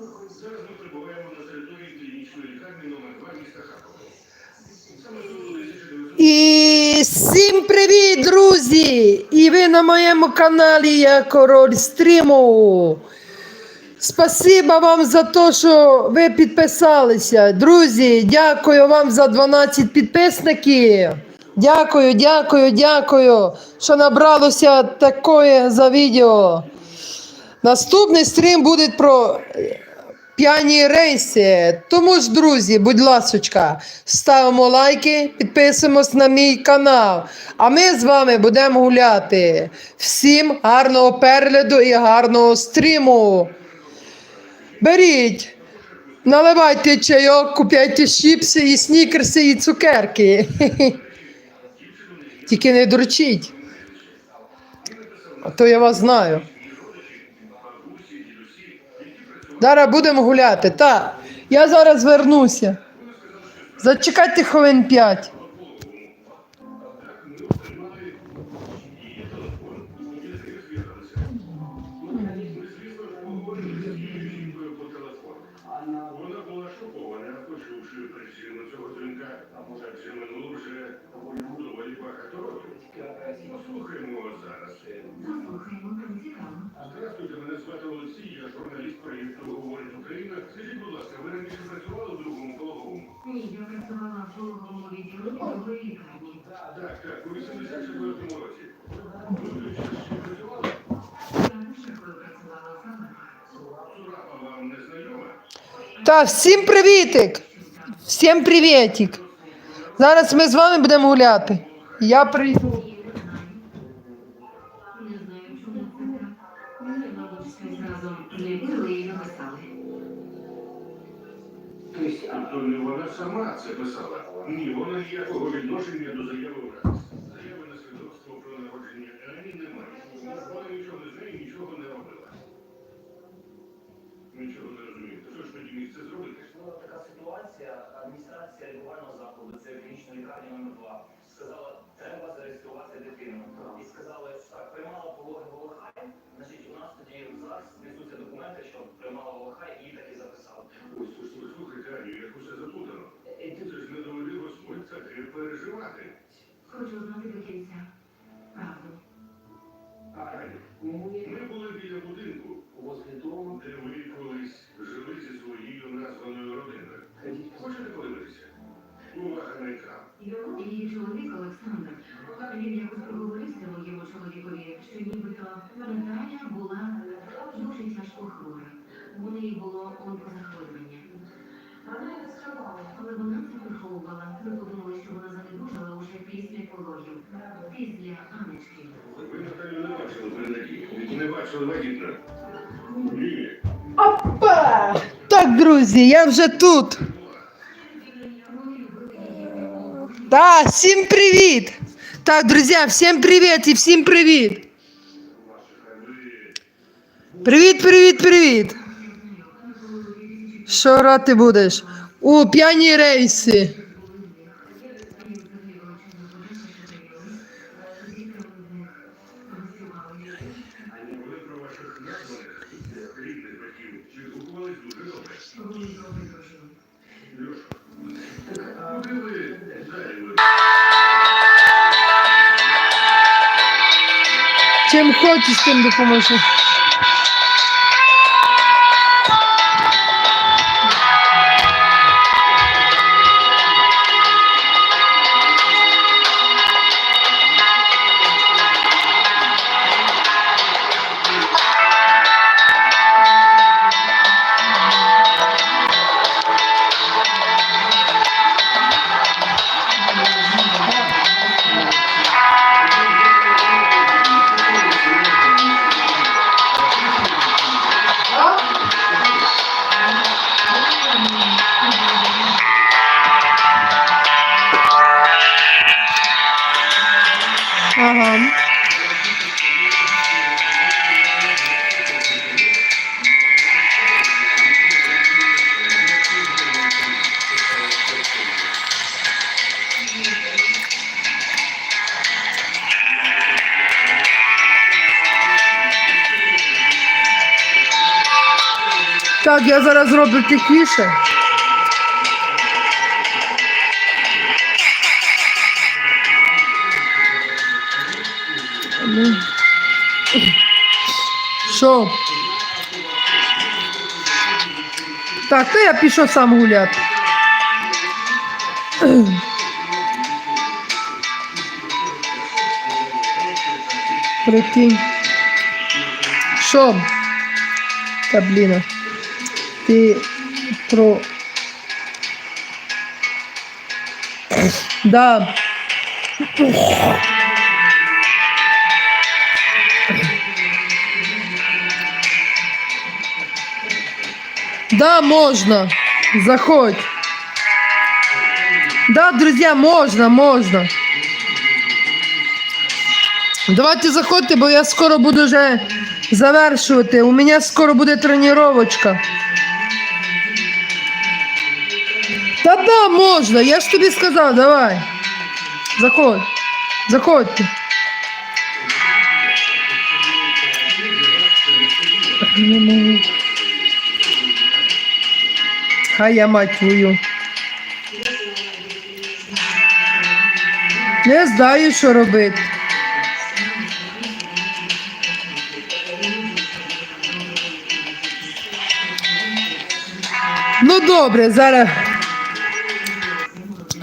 Зараз ми перебуваємо на території клінічної лікарні номер 2 міста Харкова. Саме тут І всім привіт, друзі! І ви на моєму каналі я король стріму. Спасибо вам за те, що ви підписалися. Друзі, дякую вам за 12 підписників. Дякую, дякую, дякую, що набралося такое за відео. Наступний стрім буде про п'яні рейси. Тому ж, друзі, будь ласочка, ставимо лайки, підписуємось на мій канал. А ми з вами будемо гуляти. Всім гарного перегляду і гарного стріму. Беріть, наливайте чайок, купляйте чіпси і снікерси, і цукерки. Тільки не дрочіть. А то я вас знаю. Зараз будемо гуляти. Так, я зараз вернуся. Зачекайте хвилин 5. Та всім привітик! Всім привітик! Зараз ми з вами будемо гуляти. Я прийду. Тобто не вона сама це писала? Ні, вона ніякого відношення до. Заяви на свідоцтво про народження Ані немає. Вона нічого не знає, нічого не робила. Нічого не розумієте. Що ж тоді міг це зробити? Була ситуація, адміністрація лікувального закладу, це клінічної лікарні номер 2 сказала, треба зареєструвати дитину. І сказали, що так, приймала пологи Волохай, значить, у нас тоді зараз несуться документи, що приймала Волохай і її так і записали. Ось слушайте, послухайте, Ані, як усе запутано. Це ж не доведи Господь, так переживати. Хочу знати але вона це приховувала. Ми подумали, що вона занедужала уже після пологів, після Анечки. Ви Наталю не бачили при надії. Не бачили вагітно. Ні. Опа! Так, друзі, я вже тут. Вони любили її. Да, всім привіт! Так, друзі, всім привіт і всім привіт! Привіт, привіт, привіт! Що рати будеш? У п'яні рейси. Ви про ваших названих я зараз зроблю тихіше. Ну. Що? Так, то я пішов сам гуляти. Прикинь. Що? Та блін. Ти про. Да. Да, можно. Заходь. Да, друзья, можно, можно. Давайте заходьте, бо я скоро буду вже завершувати. У мене скоро буде тренувачка. Та да, можна, я ж тобі сказав, давай. Заходь. Заходьте. Хай я мать твою. Не знаю, що робити. Ну добре, зараз.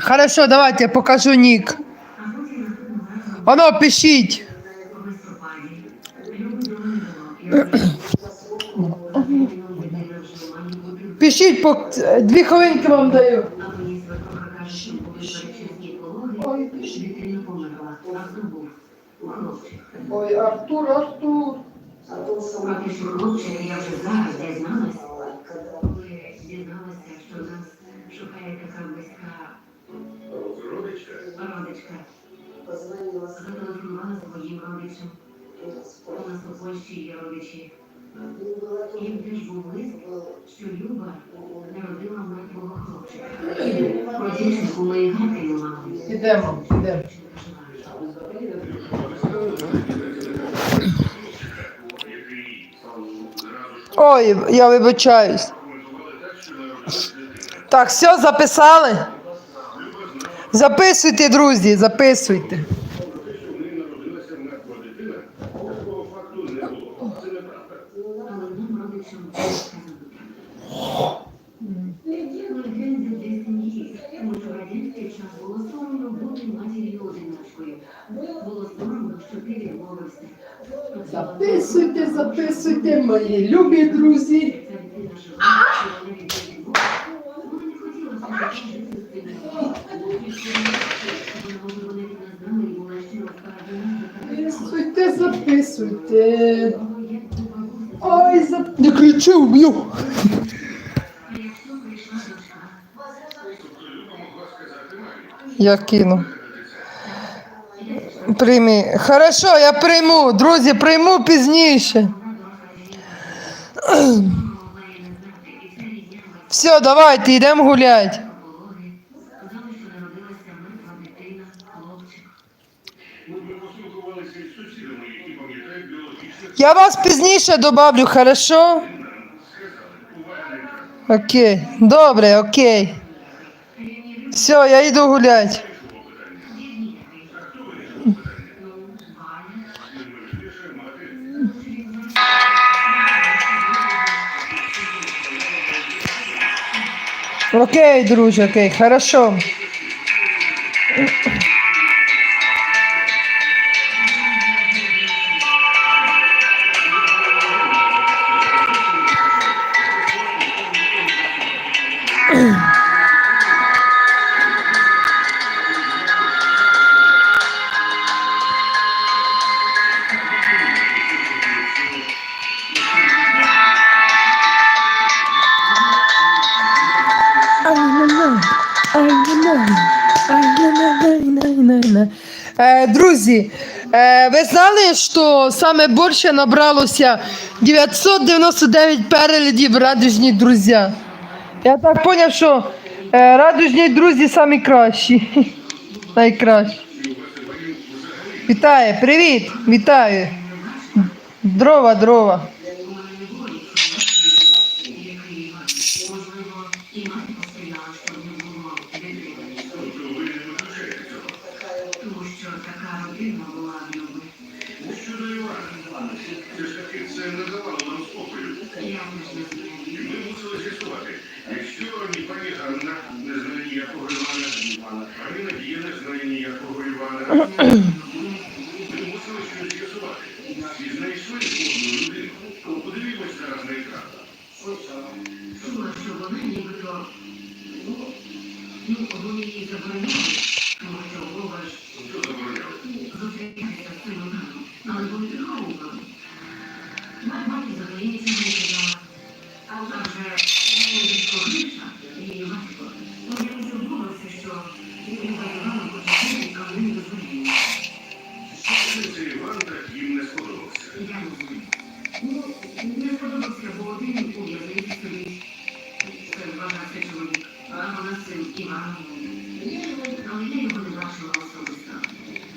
Хорошо, давайте я покажу нік. Воно пишіть. Пишіть по дві хвилинки вам даю. а мені свекруха родичам. У нас Польщі є родичі. Їм теж був лист, що Люба народила мертвого хлопчика. Про дівчинку ми і гадки не. Ідемо, ідемо. Ой, я вибачаюсь. Так, все, записали? Записуйте, друзі, записуйте. Записуйте, записуйте, мої любі друзі. Записуйте, записуйте. було, як у бабусі. Ой, за... Не кричи, мамі. Я кину. Прийми. Хорошо, я прийму. Друзі, прийму пізніше. Все, давайте, йдемо гуляти. Я вас пізніше добавлю, хорошо? Окей. Добре, окей. Все, я йду гуляти. Окей, друже, окей, хорошо. Друзі, е, ви знали, що саме більше набралося 999 переглядів радужні друзі. Я так зрозумів, що е, радужні друзі самі кращі. Найкращі. Вітаю, привіт, вітаю. Дрова, дрова. Ну, вони її забороняли,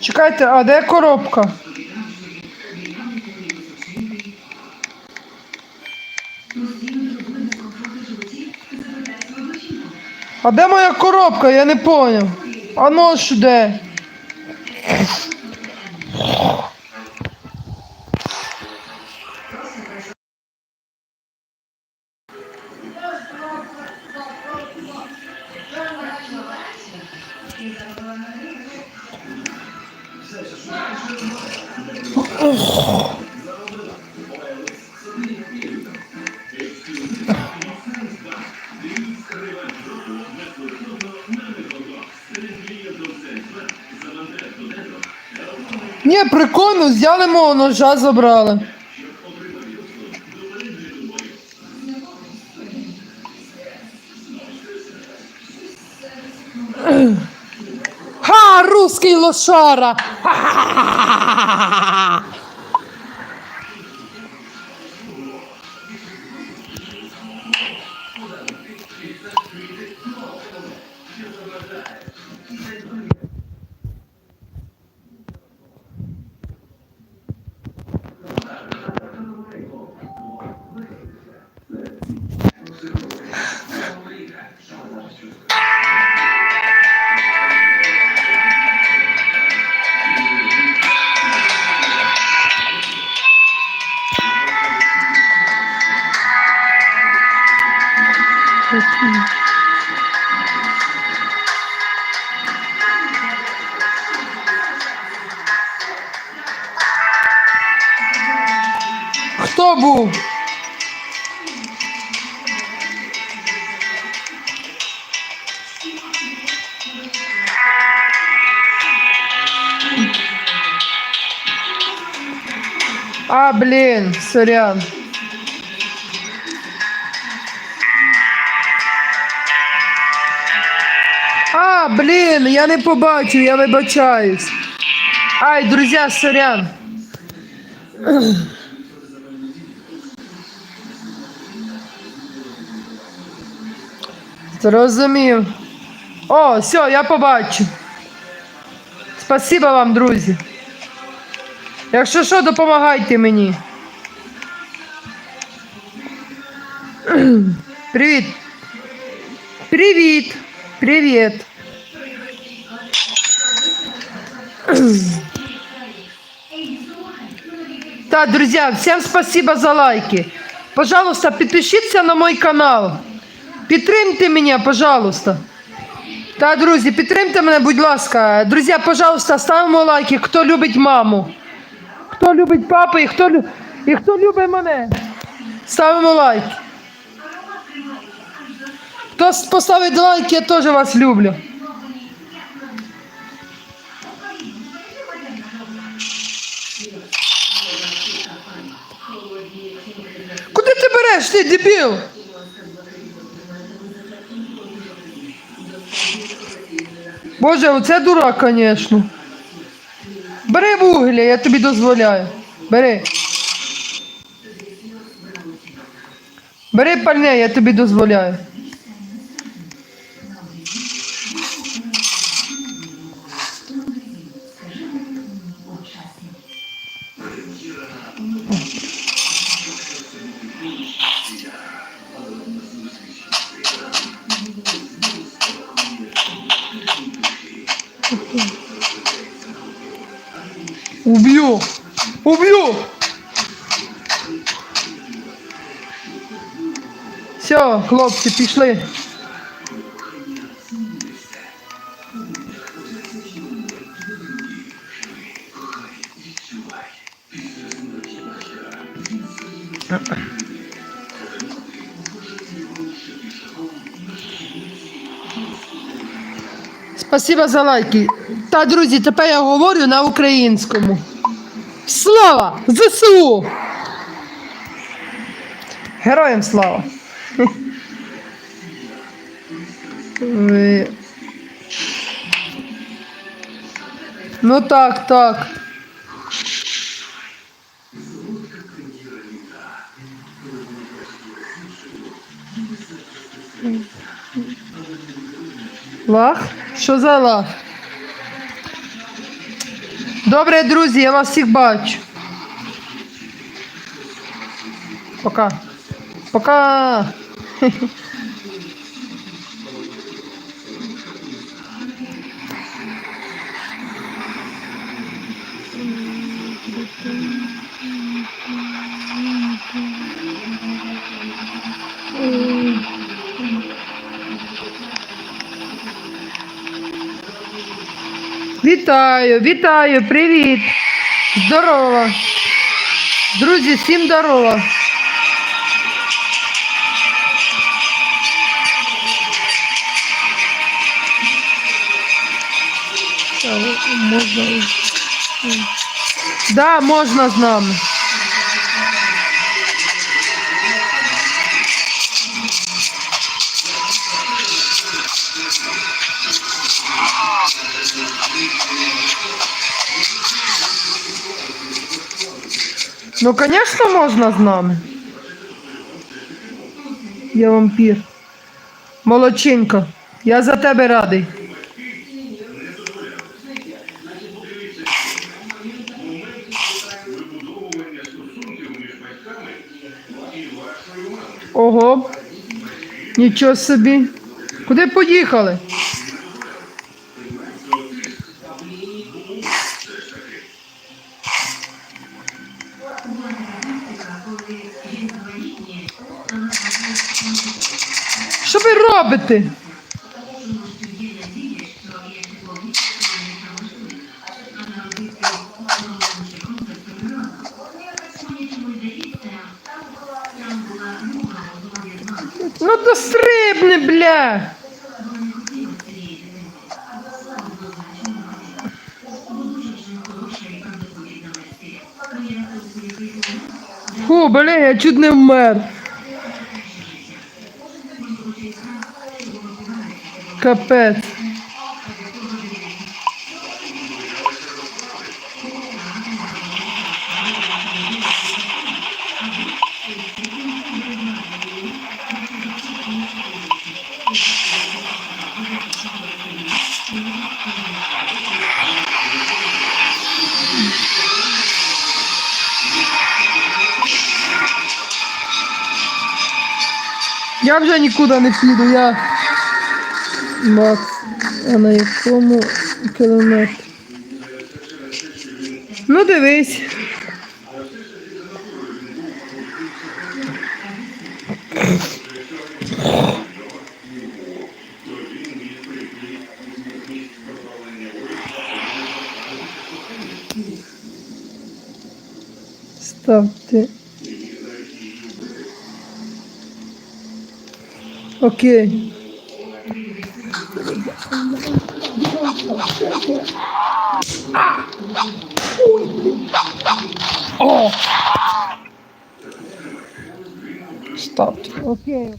Чекайте, а де коробка? А де моя коробка? Я не поняв. А нож де? Ні, прикольно, взяли мого ножа, забрали. Ха, русский лошара! Ха-ха-ха-ха-ха-ха! сорян. А, блін, я не побачив, я вибачаюсь. Ай, друзі, сорян. Зрозумів. О, все, я побачив. Спасибо вам, друзі. Якщо що, допомагайте мені. Привіт. Привіт. Привіт. Так, друзья, всем спасибо за лайки. Пожалуйста, підпишіться на мой канал. Підтримте мене, пожалуйста. Та, друзі, підтримте мене, будь ласка. Друзі, пожалуйста, ставимо лайки, хто любить маму. Хто любить папу і хто, і хто любить мене. Ставимо лайки. Поставить лайки, я теж вас люблю. Куди ти береш, ти дебіл? Боже, оце дурак, звісно. Бери вугілля, я тобі дозволяю. Бери. Бери пальне, я тобі дозволяю. Уб'ю! Уб'ю! Все, хлопці, пішли. Спасибо за лайки. Та, друзі, тепер я говорю на українському. Слава ЗСУ! Героям слава! Ну так, так. Лах? Що за лах? Добре, друзі, я вас всіх бачу. Пока. Пока. Вітаю, вітаю, привіт. Здорово. Друзі, всім здорово. Можна. Да, можна з нами. Ну, конечно, можна з нами. Я вампір. Молодчинка. Я за тебе радий. Ого. Нічого собі. Куди поїхали? Що ви робите? Ну то стрибни, бля. Фу, бля, я чуть не вмер. Капець. Я вже нікуди не піду, я. Макс, а на якому кілометрі? Ну дивись. Ставте. Окей. О! Ставте. Окей,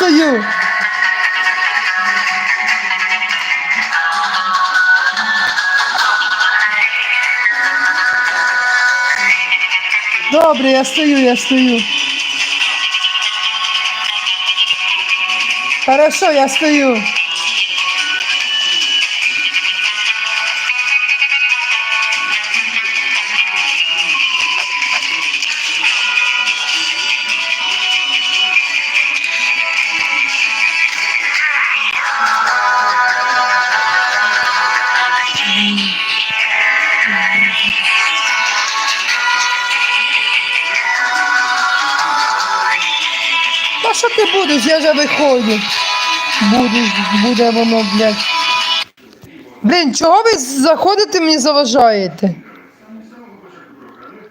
Капустою. Добре, я стою, я стою. Хорошо, я стою. Що ти будеш? Я вже виходжу. Будеш, буде воно, блядь. Блін, чого ви заходите мені заважаєте? З самого початку програми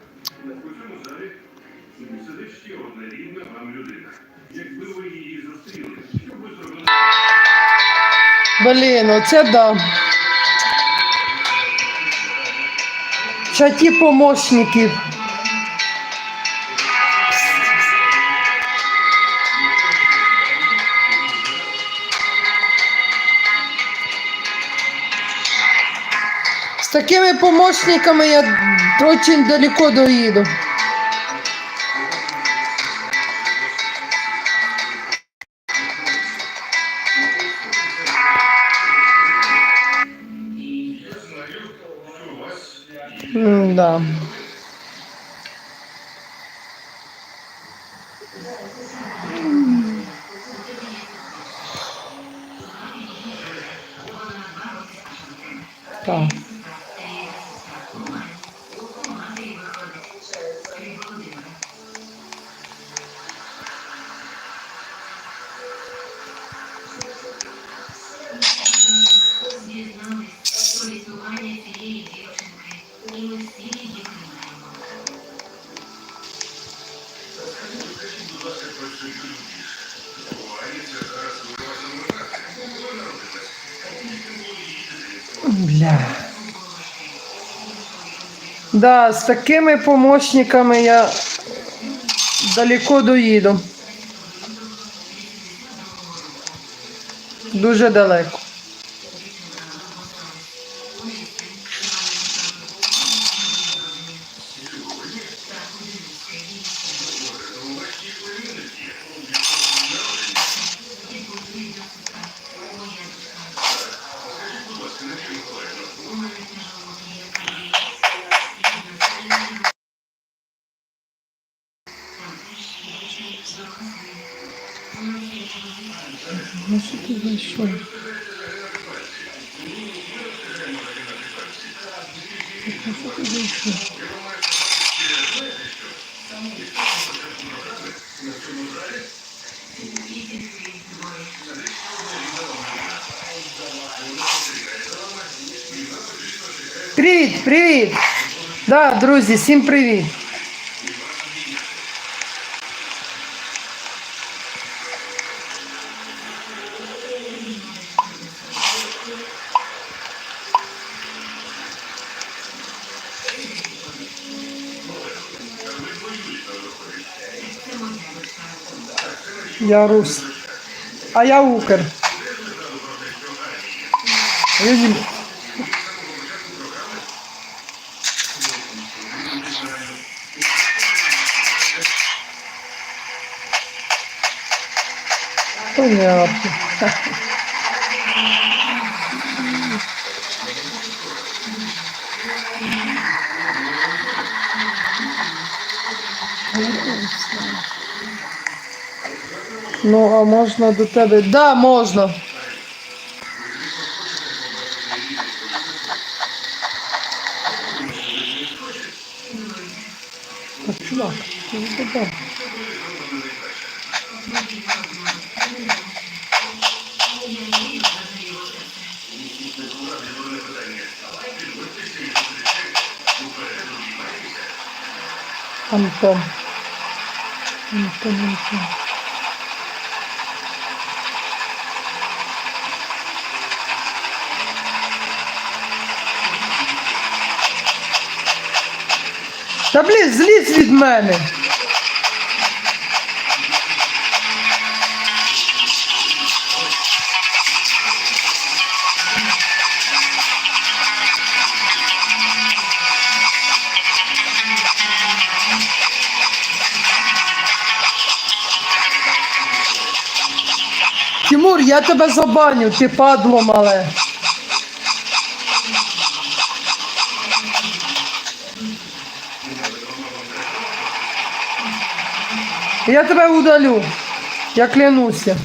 у Такими помощниками я очень далеко доїду. Да, з такими помощниками я далеко доїду. Дуже далеко. Привіт, привіт! Да, друзі, всім привіт! Я рус. А я укр. Видим? Понятно. Ну, а можна до тебе? Да, можна. Так, чувак, ти задав. Антон. Антон, Антон. Та блін, зліз від мене. Тимур, я тебе забаню, ти падло мале. Я тебе удалю. Я клянуся.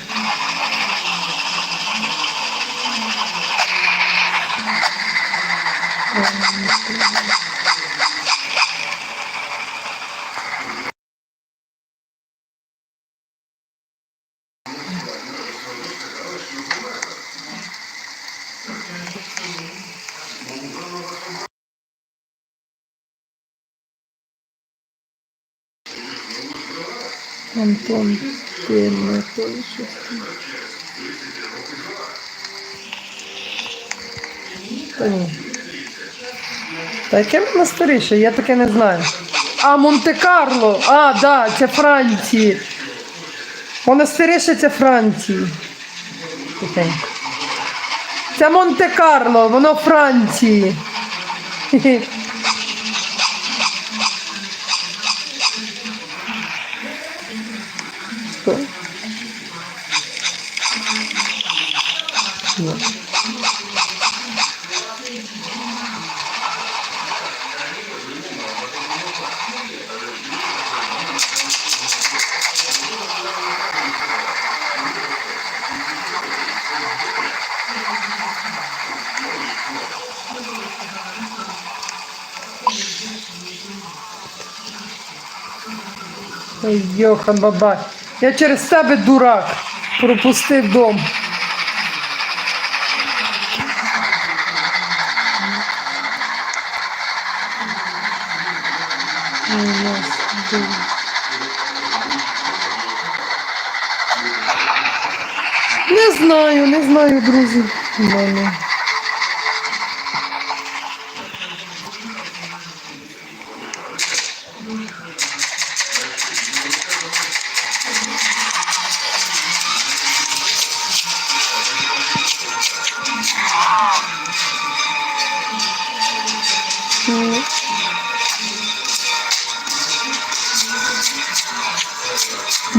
Антон, не пишеш. Та ні. Яке воно старіше, я таке не знаю. А, Монте-Карло. А, да, це Франції. Воно старіше це Франції. Це Монте-Карло, воно Франції. Ой, Йохан бабай. Я через тебе дурак. Пропустив дом. Не знаю, не знаю, друзі.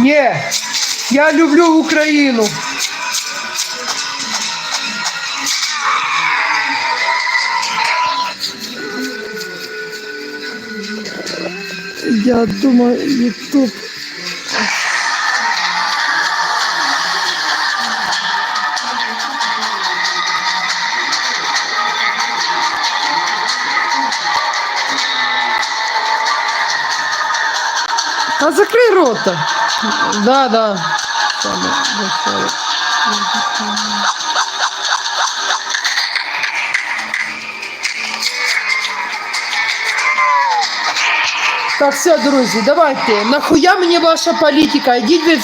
Ні, я люблю Україну. Я думаю, Ютуб. А закрий рота. Да, да. Саме веселе. Так, все, друзі, давайте. Нахуя мені ваша політика? Ідіть ви